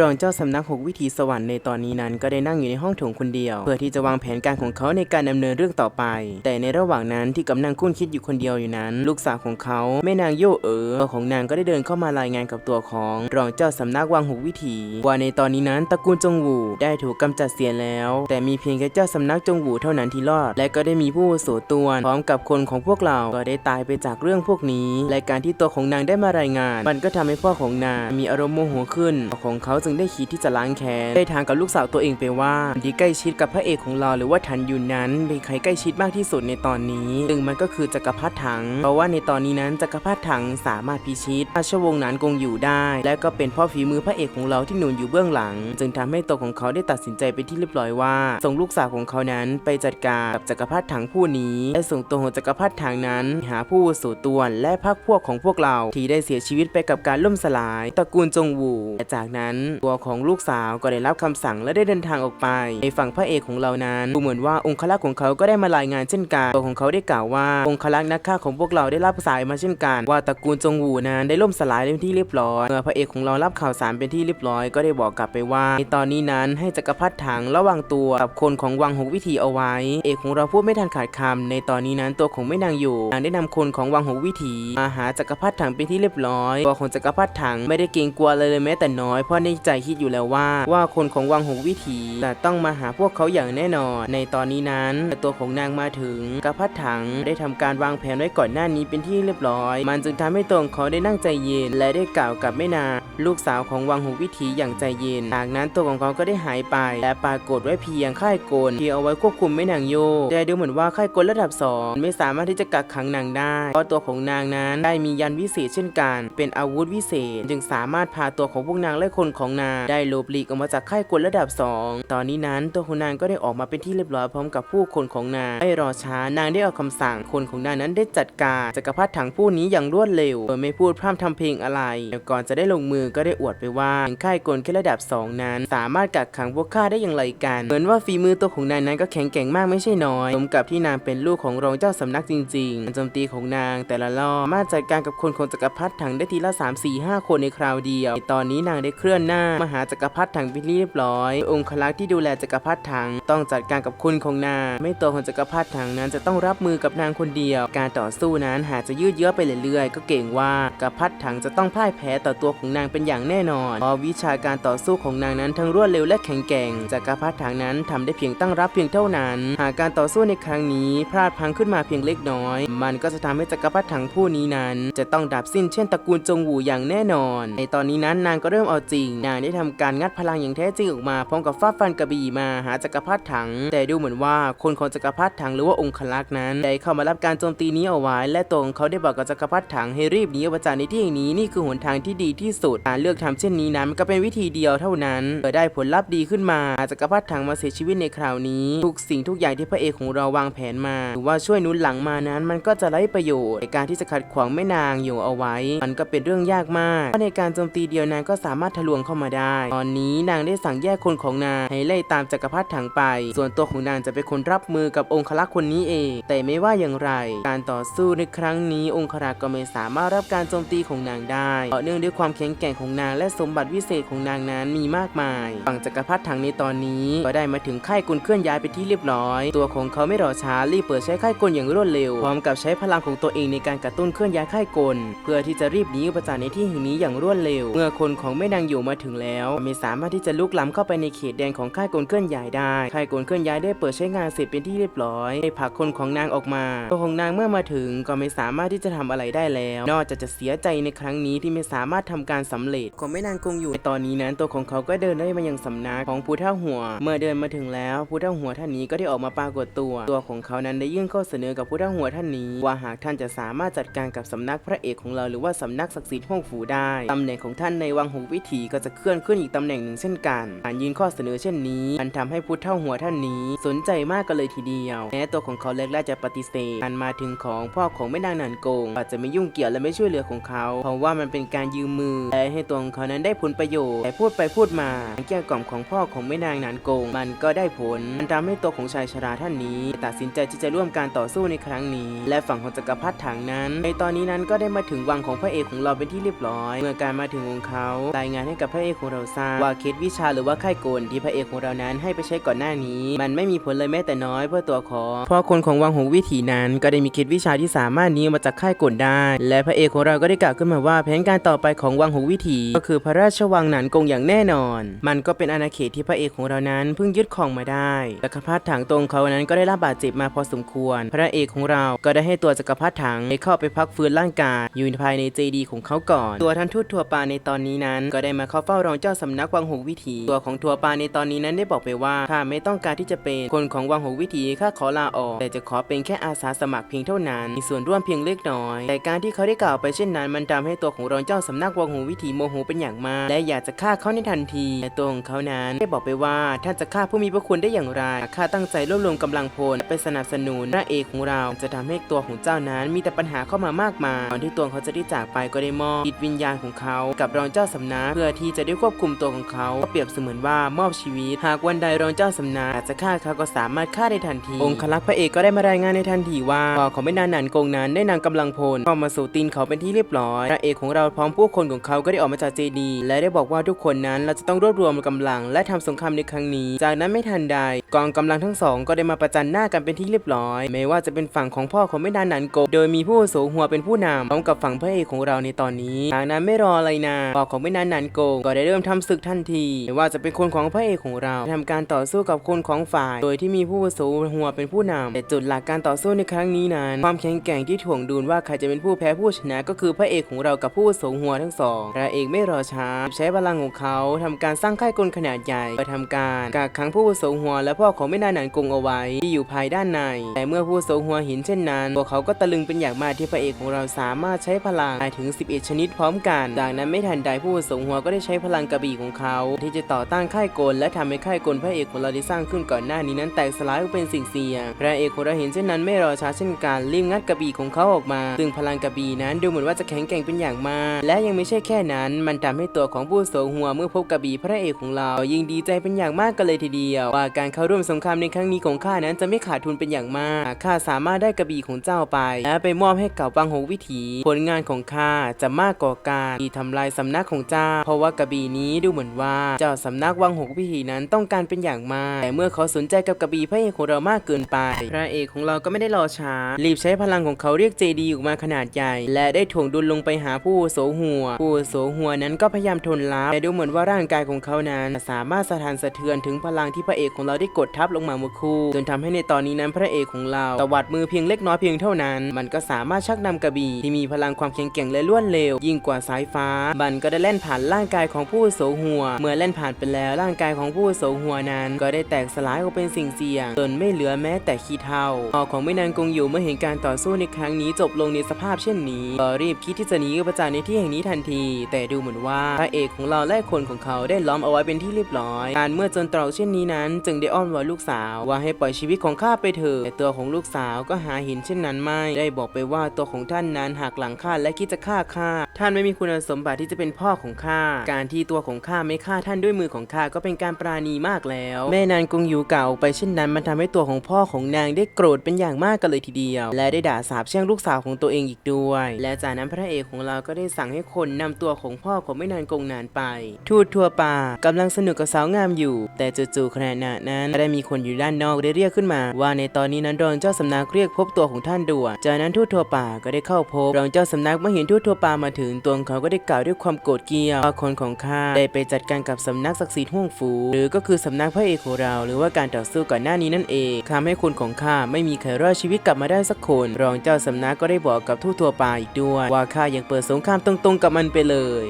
รองเจ้าสำนักหกวิถีสวรรค์ในตอนนี้นั้นก็ได้นั่งอยู่ในห้องโถงคนเดียว เพื่อที่จะวางแผนการของเขาในการดำเนินเรื่องต่อไป แต่ในระหว่างนั้นที่กำลังคุ้นคิดอยู่คนเดียวอยู่นั้น ลูกสาวของเขาแม่นางโยเอ๋อของนางก็ได้เดินเข้ามารายงานกับตัวของรองเจ้าสำนักวังหกวิถี ว่าในตอนนี้นั้นตระกูลจงหวูได้ถูกกำจัดเสียแล้ว แต่มีเพียงแค่เจ้าสำนักจงหวูเท่านั้นที่รอด และก็ได้มีผู้โสตวนพร้อมกับคนของพวกเราก็ได้ตายไปจากเรื่องพวกนี้และการที่ตัวของนางได้มารายงาน มันก็ทำให้พ่อของนางมีอารมณ์โมโหขึ้นของเขาจึงได้คิดที่จะล้างแค้นได้ทางกับลูกสาวตัวเองไปว่าคนที่ใกล้ชิดกับพระเอกของเราหรือว่าทันยุนนั้นเป็นใครใกล้ชิดมากที่สุดในตอนนี้ซึ่งมันก็คือจักรพรรดิถัง เพราะว่าในตอนนี้นั้นจักรพรรดิถังสามารถพิชิตราชวงศ์นานกงอยู่ได้ และก็เป็นพ่อฝีมือพระเอกของเราที่หนุนอยู่เบื้องหลัง จึงทำให้ตัวของเขาได้ตัดสินใจไปนที่เรียบร้อยว่าส่งลูกสาวของเขานั้นไปจัดการกับจักรพรรดิถังผู้นี้และส่งตัวของจักรพรรดิถังนั้นหาผู้สู่ตวนและพรรคพวกของพวกเราที่ได้เสียชีวิตไปกับการล่มสลายตระกูลจงหวูและจากนั้นตัวของลูกสาวก็ได้รับคำสั่งและได้เดินทางออกไป ในฝั่งพระเอกของเรานั้นดูเหมือนว่าองคลักษ์ของเขาก็ได้มารายงานเช่นกันตัวของเขาได้กล่าวว่าองคลักษ์นักฆ่าของพวกเราได้รับสายมาเช่นกัน ว่าตระกูลจงหวูนั้นได้ล่มสลายเป็นที่เรียบร้อยเมื่อพระเอกของเรารับข่าวสารเป็นที่เรียบร้อย ก็ได้บอกกลับไปว่า ในตอนนี้นั้นให้จักรพรรดิถังระวังตัวกับคนของวังหกวิถีเอาไว้ เอกของเราพูดไม่ทันขาดคำในตอนนี้นั้นตัวของไม่นางอยู่นางได้นำคนของวังหกวิถีมาหาจักรพรรดิถังเป็นที่เรียบร้อยตัวของจักรพรรดิถังไม่ได้เกรงกลัวเลยเลยแม้แต่น้อยเพราะในใจคิดอยู่แล้วว่า ว่าคนของวังหกวิถีจะต้องมาหาพวกเขาอย่างแน่นอน ในตอนนี้นั้นตัวของนางมาถึงจักรพรรดิถังได้ทำการวางแผนไว้ก่อนหน้านี้เป็นที่เรียบร้อย มันจึงทำให้ตัวของเขาได้นั่งใจเย็น และได้กล่าวกับแม่นางลูกสาวของวังหกวิถีอย่างใจเย็นจากนั้นตัวของเขาก็ได้หายไป และปรากฏไว้เพียงค่ายกลที่เอาไว้ควบคุมแม่นางโยแต่ดูเหมือนว่าค่ายกลระดับสองไม่สามารถที่จะกักขังนางได้ เพราะตัวของนางนั้นได้มียันวิเศษเช่นกัน เป็นอาวุธวิเศษ จึงสามารถพาตัวของพวกนางและคนของนางได้หลบหลีกออกมาจากค่ายกลระดับสองตอนนี้นั้นตัวของนางก็ได้ออกมาเป็นที่เรียบร้อยพร้อมกับผู้คนของนางไม่รอช้านางได้ออกคำสั่งคนของนางนั้นได้จัดการจักรพรรดิถังผู้นี้อย่างรวดเร็วโดยไม่พูดพร่ำทำเพลงอะไรแต่ก่อนจะได้ลงมือก็ได้อวดไปว่าค่ายกลแค่ระดับสองนั้น สามารถกักขังพวกข้าได้อย่างไรกัน เหมือนว่าฝีมือตัวของนางนั้นก็แข็งแกร่งมากไม่ใช่น้อยสมกับที่นางเป็นลูกของรองเจ้าสำนักจริงๆการโจมตีของนางแต่ละรอบสามารถจัดการกับคนของจักรพรรดิถังได้ทีละ 3 4 5 คนในคราวเดียว ตอนนี้นางได้เคลื่อนหน้ามาหาจักรพรรดิถังเป็นที่เรียบร้อย องคลักษ์ที่ดูแลจักรพรรดิถังต้องจัดการกับคนของนาง ไม่ตัวของจักรพรรดิถังนั้นจะต้องรับมือกับนางคนเดียว การต่อสู้นั้นหากจะยืดเยื้อไปเรื่อยๆ ก็เก่งว่าจักรพรรดิถังจะต้องพ่ายแพ้ต่อตัวของนางเป็นอย่างแน่นอนเพราะวิชาการต่อสู้ของนางนั้นทั้งรวดเร็วและแข็งแกร่งจักรพรรดิถังนั้นทำได้เพียงตั้งรับเพียงเท่านั้น หากการต่อสู้ในครั้งนี้พลาดพังขึ้นมาเพียงเล็กน้อย มันก็จะทำให้จักรพรรดิถังผู้นี้นั้น จะต้องดับสิ้นเช่นตระกูลจงหูอย่างแน่นอน ในตอนนี้นั้นนางก็เริ่มเอาจริงนางได้ทำการงัดพลังอย่างแท้จริงออกมาพร้อมกับฟาดฟันกระบี่มาหาจักรพรรดิถัง แต่ดูเหมือนว่าคนของจักรพรรดิถังหรือว่าองคลักษ์นั้นได้เข้ามารับการโจมตีนี้เอาไว้ และตัวของเขาได้บอกกับจักรพรรดิถังให้รีบหนีออกจากในที่แห่งนี้นี่คือหนทางที่ดีที่สุดการเลือกทำเช่นนี้นั้นก็เป็นวิธีเดียวเท่านั้นเพื่อได้ผลลัพธ์ดีขึ้นมาจักรพรรดิถังมาเสียชีวิตในคราวนี้ ทุกสิ่งทุกอย่างที่พระเอกของเราวางแผนมาหรือว่าช่วยนุนหลังมานั้น มันก็จะไร้ประโยชน์ในการที่จะขัดขวางแม่นางอยู่เอาไว้ มันก็เป็นเรื่องยากมากเพราะในการโจมตีเดียวนางก็สามารถทะลวงเข้ามาได้ ตอนนี้นางได้สั่งแยกคนของนางให้ไล่ตามจักรพรรดิถังไป ส่วนตัวของนางจะเป็นคนรับมือกับองคลักษ์คนนี้เอง แต่ไม่ว่าอย่างไร การต่อสู้ในครั้งนี้องครักษ์ก็ไม่สามารถรับการโจมตีของนางได้เพราะเนื่องด้วยความแข็งแกร่งของนางและสมบัติวิเศษของนางนั้นมีมากมาย ฝั่งจักรพรรดิถังในตอนนี้ก็ได้มาถึงค่ายกลเคลื่อนย้ายไปที่เรียบร้อย ตัวของเขาไม่รอช้ารีบเปิดใช้ค่ายกลอย่างรวดเร็ว พร้อมกับใช้พลังของตัวเองในการกระตุ้นเคลื่อนย้ายค่ายกล เพื่อที่จะรีบหนีออกจากในที่แห่งนี้อย่างรวดเร็ว เมื่อคนของแม่นางอยู่มาถึงแล้ว ไม่สามารถที่จะลุกล้ำเข้าไปในเขตแดนของค่ายกลเคลื่อนย้ายได้ค่ายกลเคลื่อนย้ายได้เปิดใช้งานเสร็จเป็นที่เรียบร้อยให้ผลักคนของนางออกมาตัวของนางเมื่อมาถึงก็ไม่สามารถที่จะทำอะไรได้แล้ว นอกจากจะเสียใจในครั้งนี้ที่ไม่สามารถทำการสำเร็จของแม่นางคงอยู่ในตอนนี้นั้นตัวของเขาก็เดินได้มายังสำนักของผู้เฒ่าหัว เมื่อเดินมาถึงแล้วผู้เฒ่าหัวท่านนี้ก็ได้ออกมาปรากฏตัว ตัวของเขานั้นได้ยื่นข้อเสนอกับผู้เฒ่าหัวท่านนี้ ว่าหากท่านจะสามารถจัดการกับสำนักพระเอกของเราหรือว่าสำนักศักดิ์สิทธิ์ห้องฝูได้ตำแหน่งของท่านในวังหงวิถีก็จะเคลื่อนขึ้นอีกตำแหน่งหนึ่งเช่นกันการยืนข้อเสนอเช่นนี้มันทำให้ผู้เฒ่าหัวท่านนี้ สนใจมากกันเลยทีเดียวแม้ตัวของเขาแรกๆจะปฏิเสธการมาถึงของพ่อของแม่นางนันโกงอาจจะไม่ยุ่งเกี่ยวและไม่ช่วยเหลือของเขา เพราะว่ามันเป็นการยืมมือและให้ตัวของเขานั้นได้ผลประโยชน์แต่พูดไปพูดมาการแก้กล่อมของพ่อของแม่นางนันโกง มันก็ได้ผลมันทำให้ตัวของชายชราท่านนี้ ตัดสินใจที่จะร่วมการต่อสู้ในครั้งนี้ และฝั่งของจักรพรรดิถังนั้น ในตอนนี้นั้นก็ได้มาถึงวังของพระเอกของเราเป็นที่เรียบร้อย เมื่อการมาถึงของเขารายงานให้กับพระระเอกของเราทราบว่าคล็ดวิชาหรือว่าค่ายกลที่พระเอกของเรานั้นให้ไปใช้ก่อนหน้านี้ มันไม่มีผลเลยแม้แต่น้อยเพื่อตัวของเพราะคนของวังหงวิถีนั้น ก็ได้มีคล็ดวิชาที่สามารถนี้มาจากค่ายกลได้ และพระเอกของเราก็ได้กล่าวขึ้นมาว่าแผนการต่อไปของวังหงวิถี ก็คือพระราชวังหนานกงอย่างแน่นอน มันก็เป็นอาณาเขตที่พระเอกของเรานั้นเพิ่งยึดครองมาได้จักรพรรดิถังตรงเขานั้นก็ได้รับบาดเจ็บมาพอสมควร พระเอกของเราก็ได้ให้ตัวจักรพรรดิถังได้เข้าไปพักฟื้นร่างกายอยู่ภายในเจดีย์ของเขาก่อน ตัวท่านทูตทัวปาในตอนนี้นั้นก็ได้มาเข้าเฝ้ารองเจ้าสำนักวังหงส์วิถี ตัวของทัวปาในตอนนี้นั้นได้บอกไปว่าข้าไม่ต้องการที่จะเป็นคนของวังหงส์วิถีข้าขอลาออก แต่จะขอเป็นแค่อาสาสมัครเพียงเท่านั้น มีส่วนร่วมเพียงเล็กน้อย แต่การที่เขาได้กล่าวไปเช่นนั้น มันทำให้ตัวของรองเจ้าสำนักวังหงส์วิถีโมโหเป็นอย่างมาก และอยากจะฆ่าเขาในทันที แต่ตัวของเขานั้นได้บอกไปว่าท่านจะฆ่าผู้มีพระคุณได้อย่างไรข้าตั้งใจรวบรวมกำลังพลไปสนับสนุนพระเอกของเรา จะทำให้ตัวของเจ้านั้นมีแต่ปัญหาเข้ามามากมายก่อนที่ตัวเขาจะได้จากไปก็ได้มอบจิตวิญญาณของเขากับรองเจ้าสำนักเพื่อที่จะได้ควบคุมตัวของเขาเปรียบเสมือนว่ามอบชีวิต หากวันใดรองเจ้าสำนักจะฆ่าเขาก็สามารถฆ่าได้ทันที องคลักษ์พระเอกก็ได้มารายงานในทันทีว่าพ่อของแม่นางหนานกงนั้นได้นำกำลังพลเข้ามาสู่ตีนเขาเป็นที่เรียบร้อยพระเอกของเราพร้อมผู้คนของเขาก็ได้ออกมาจากเจดีย์และได้บอกว่าทุกคนนั้นเราจะต้องรวบรวมกำลัง และทำสงครามในครั้งนี้ จากนั้นไม่ทันใดกองกำลังทั้งสองก็ได้มาประจันหน้ากันเป็นที่เรียบร้อยแม้ว่าจะเป็นฝั่งของพ่อของแม่นางหนานกงโดยมีผู้อาวุโสหัวเป็นผู้นำพร้อมกับฝั่งพระเอกของเราในตอนนี้จากนั้นไม่รออะไรนะพ่อของแม่นางหนานกงก็ได้เริ่มทำศึกทันทีไม่ว่าจะเป็นคนของพระเอกของเราทำการต่อสู้กับคนของฝ่าย โดยที่มีผู้อาวุหัวเป็นผู้นำแต่จุดหลักการต่อสู้ในครั้งนี้นั้น ความแข็งแกร่งที่ถ่วงดุลว่าใครจะเป็นผู้แพ้ผู้ชนะ ก็คือพระเอกของเรากับผู้อาวุหัวทั้งสองพระเอกไม่รอช้าใช้พลังของเขาทำการสร้างค่ายกลขนาดใหญ่ไปทำการกักขังผู้อาวุหัวและพ่อของแม่นางหนานกงเอาไว้ที่อยู่ภายด้านใน แต่เมื่อผู้อาวุหัวเห็นเช่นนั้นพวกเขาก็ตะลึงเป็นอย่างมากที่พระเอกของเราสามารถใช้พลังได้ถึง 11 ชนิดพร้อมกัน จากนั้นไม่ทันใดผู้อาวุโสหัวก็ได้ใช้พลังกระบี่ของเขา ที่จะต่อต้านค่ายกลและทำให้ค่ายกลพระเอกของเราได้สร้างขึ้นก่อนหน้านี้นั้นแตกสลายเป็นสิ่งเสียงพระเอกของเราเห็นเช่นนั้นไม่รอช้าเช่นกันรีบงัดกระบี่ของเขาออกมา ซึ่งพลังกระบี่นั้นดูเหมือนว่าจะแข็งแกร่งเป็นอย่างมากและยังไม่ใช่แค่นั้น มันทำให้ตัวของผู้อาวุโสหัวเมื่อพบกระบี่พระเอกของเรา ยิ่งดีใจเป็นอย่างมากกันเลยทีเดียว ว่าการเข้าร่วมสงครามในครั้งนี้ของข้านั้นจะไม่ขาดทุนเป็นอย่างมากข้าสามารถได้กระบี่ของเจ้าไป และไปมอบให้กับวังหงวิถี ผลงานของข้าจะมากกว่าการที่ทำลายสำนักของเจ้า เพราะว่ากระบี่นี้ดูเหมือนว่าเจ้าสำนักวังหงส์วิถีนั้นต้องการเป็นอย่างมาก แต่เมื่อเขาสนใจกับกระบี่พระเอกของเรามากเกินไป พระเอกของเราก็ไม่ได้รอช้า รีบใช้พลังของเขาเรียกเจดีออกมาขนาดใหญ่ และได้ถ่วงดุลลงไปหาผู้โสหัว ผู้โสหัวนั้นก็พยายามทนรับแต่ดูเหมือนว่าร่างกายของเขานั้น สามารถสะท้านสะเทือนถึงพลังที่พระเอกของเราได้กดทับลงมาเมื่อครู่จนทำให้ในตอนนี้นั้นพระเอกของเราตวัดมือเพียงเล็กน้อยเพียงเท่านั้น มันก็สามารถชักนำกระบี่ที่มีพลังความแข็งแกร่งและรวดเร็ว ยิ่งกว่าสายฟ้า มันก็ได้แล่นผ่านร่างกายของผู้โสหัว เมื่อแล่นผ่านไปแล้วร่างกายของผู้โสหัวนั้น ก็ได้แตกสลายออกเป็นสิ่งเสียงจนไม่เหลือแม้แต่ขี้เท่าพ่อของแม่นางกงอยู่เมื่อเห็นการต่อสู้ในครั้งนี้จบลงในสภาพเช่นนี้ก็รีบคิดที่จะหนีกระจายในที่แห่งนี้ทันที แต่ดูเหมือนว่าพระเอกของเราและคนของเขาได้ล้อมเอาไว้เป็นที่เรียบร้อย การเมื่อจนตรอกเช่นนี้นั้น จึงได้อ้อนวอนลูกสาวว่าให้ปล่อยชีวิตของข้าไปเถิดแต่ตัวของลูกสาวก็หาห็นเช่นนั้นไม่ได้บอกไปว่าตัวของท่านนั้นหักหลังข้าและคิดจะฆ่าข้าท่านไม่มีคุณสมบัติที่จะเป็นพ่อของข้าการที่ตัวของข้าไม่ฆ่าท่านด้วยมือของข้าก็เป็นการปราณีมากแล้ว แม่นางกงยูกล่าวไปเช่นนั้นมันทำให้ตัวของพ่อของนางได้โกรธเป็นอย่างมากกันเลยทีเดียว และได้ด่าสาปแช่งลูกสาวของตัวเองอีกด้วย และจากนั้นพระเอกของเราก็ได้สั่งให้คนนำตัวของพ่อของแม่นางกงนานไป ทูตทั่วป่ากำลังสนุกกับสาวงามอยู่ แต่จู่ๆขณะนั้นได้มีคนอยู่ด้านนอกได้เรียกขึ้นมา ว่าในตอนนี้นั้นรองเจ้าสำนักเรียกพบตัวของท่านด่วนจากนั้นทูตทั่วป่าก็ได้เข้าพบรองเจ้าสำนักเมื่อเห็นทูตทั่วป่ามาถึงตัวเขาก็ได้กล่าวด้วยความโกรธเกรี้ยวว่าคนของข้าได้ไปจัดการกับสำนักศักดิ์สิทธิ์ห่วงฟู หรือก็คือสำนักพระเอกของเรา หรือว่าการต่อสู้ก่อนหน้านี้นั่นเองทำให้คนของข้าไม่มีใครรอดชีวิตกลับมาได้สักคน รองเจ้าสำนักก็ได้บอกกับทูตทัวปาอีกด้วย ว่าข้ายังเปิดสงครามตรงๆกับมันไปเลย